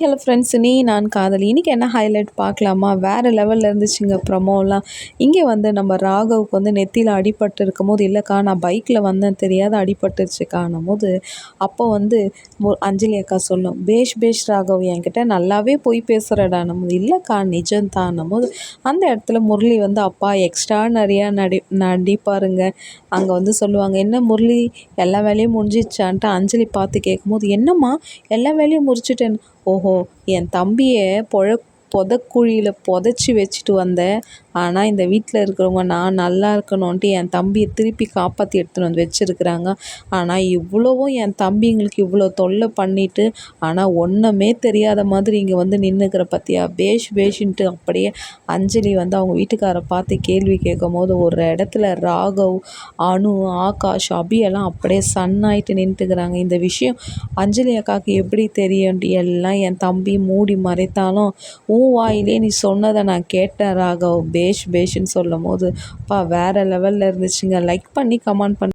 Hello friends நீ நான் காதலி. இன்றைக்கி என்ன ஹைலைட் பார்க்கலாமா? வேறு லெவலில் இருந்துச்சுங்க ப்ரமோலாம் இங்கே வந்து நம்ம ராகவுக்கு வந்து நெத்தியில் அடிபட்டு இருக்கும் போது இல்லைக்கா நான் பைக்கில் வந்தேன் தெரியாத அடிபட்டுருச்சுக்கானும் போது அப்போ வந்து மு அஞ்சலி அக்கா சொல்லும் பேஷ் பேஷ் ராகவ் என்கிட்ட நல்லாவே போய் பேசுகிறடானும் போது இல்லைக்கா நிஜம்தான்னும் போது அந்த இடத்துல முரளி வந்து அப்பா எக்ஸ்ட்ரா நிறையா நடி நடிப்பாருங்க. அங்கே வந்து சொல்லுவாங்க என்ன முரளி எல்லா வேலையும் முடிஞ்சிச்சான்ட்டு அஞ்சலி பார்த்து கேட்கும்போது என்னம்மா எல்லா வேலையும் முடிச்சிட்டேன் ஓஹோ என் தம்பியை பொழ புதக்குழியில் புதைச்சி வச்சுட்டு வந்தேன். ஆனால் இந்த வீட்டில் இருக்கிறவங்க நான் நல்லா இருக்கணுன்ட்டு என் தம்பியை திருப்பி காப்பாற்றி எடுத்துகிட்டு வந்து வச்சுருக்குறாங்க. ஆனால் இவ்வளவும் என் தம்பிங்களுக்கு இவ்வளோ தொல்லை பண்ணிவிட்டு ஆனால் ஒன்றுமே தெரியாத மாதிரி இங்கே வந்து நின்றுக்கிற பார்த்தியா பேஷ் பேஷுன்ட்டு அப்படியே அஞ்சலி வந்து அவங்க வீட்டுக்காரை பார்த்து கேள்வி கேட்கும் போது ஒரு இடத்துல ராகவ் அனு ஆகாஷ் அபியெல்லாம் அப்படியே சன்னாயிட்டு நின்றுட்டுக்கிறாங்க இந்த விஷயம் அஞ்சலி அக்காவுக்கு எப்படி தெரியும் எல்லாம் என் தம்பி மூடி மறைத்தாலும் உன் வாயிலே நீ சொன்னதை நான் கேட்டேன் ராகவ். பேஷ் பேஷ்ன்னு சொல்லும் போது அப்பா வேறு லெவலில் இருந்துச்சுங்க. லைக் பண்ணி கமெண்ட் பண்ணி.